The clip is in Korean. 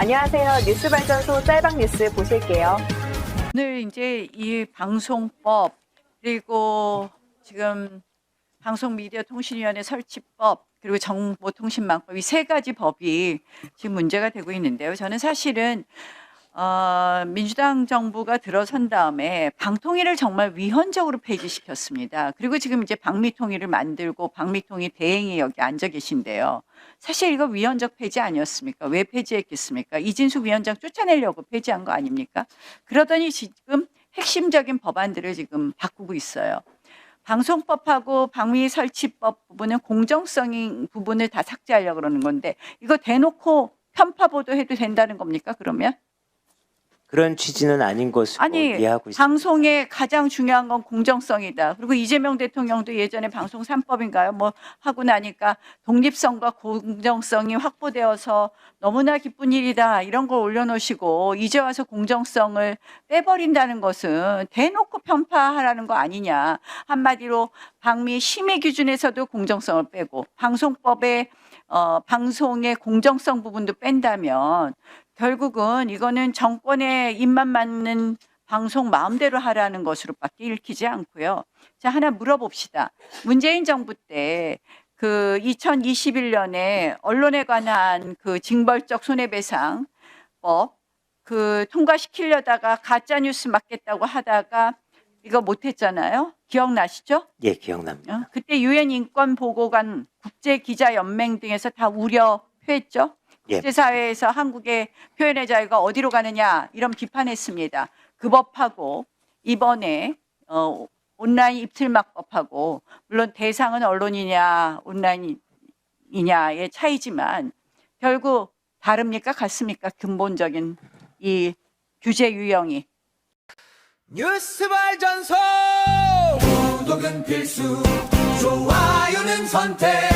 안녕하세요. 뉴스발전소 짤방 뉴스 보실게요. 오늘 이제 이 방송법 그리고 지금 방송미디어통신위원회 설치법 그리고 정보통신망법 이 세 가지 법이 지금 문제가 되고 있는데요. 저는 사실은 어, 민주당 정부가 들어선 다음에 방통위를 정말 위헌적으로 폐지시켰습니다. 그리고 지금 이제 방미통위를 만들고 방미통위 대행이 여기 앉아 계신데요. 사실 이거 위헌적 폐지 아니었습니까? 왜 폐지했겠습니까? 이진수 위원장 쫓아내려고 폐지한 거 아닙니까? 그러더니 지금 핵심적인 법안들을 지금 바꾸고 있어요. 방송법하고 방위 설치법 부분은 공정성인 부분을 다 삭제하려고 그러는 건데 이거 대놓고 편파 보도해도 된다는 겁니까? 그러면? 그런 취지는 아닌 것으로 아니 이해하고 있습니다. 방송의 가장 중요한 건 공정성이다. 그리고 이재명 대통령도 예전에 방송 3법인가요? 뭐 하고 나니까 독립성과 공정성이 확보되어서 너무나 기쁜 일이다. 이런 걸 올려놓으시고 이제 와서 공정성을 빼버린다는 것은 대놓고 편파하라는 거 아니냐. 한마디로 방미 심의 기준에서도 공정성을 빼고 방송법의 어, 방송의 공정성 부분도 뺀다면 결국은 이거는 정권의 입만 맞는 방송 마음대로 하라는 것으로밖에 읽히지 않고요. 자, 하나 물어봅시다. 문재인 정부 때 그 2021년에 언론에 관한 그 징벌적 손해배상법 그 통과시키려다가 가짜 뉴스 막겠다고 하다가 이거 못했잖아요. 기억나시죠? 예, 기억납니다. 어? 그때 유엔 인권 보고관 국제 기자 연맹 등에서 다 우려했죠. 예. 국제사회에서 한국의 표현의 자유가 어디로 가느냐 이런 비판했습니다. 그 법하고 이번에 어, 온라인 입틀막법하고 물론 대상은 언론이냐 온라인이냐의 차이지만 결국 다릅니까? 같습니까? 근본적인 이 규제 유형이. 뉴스 발전소! 구독은 필수 좋아요는 선택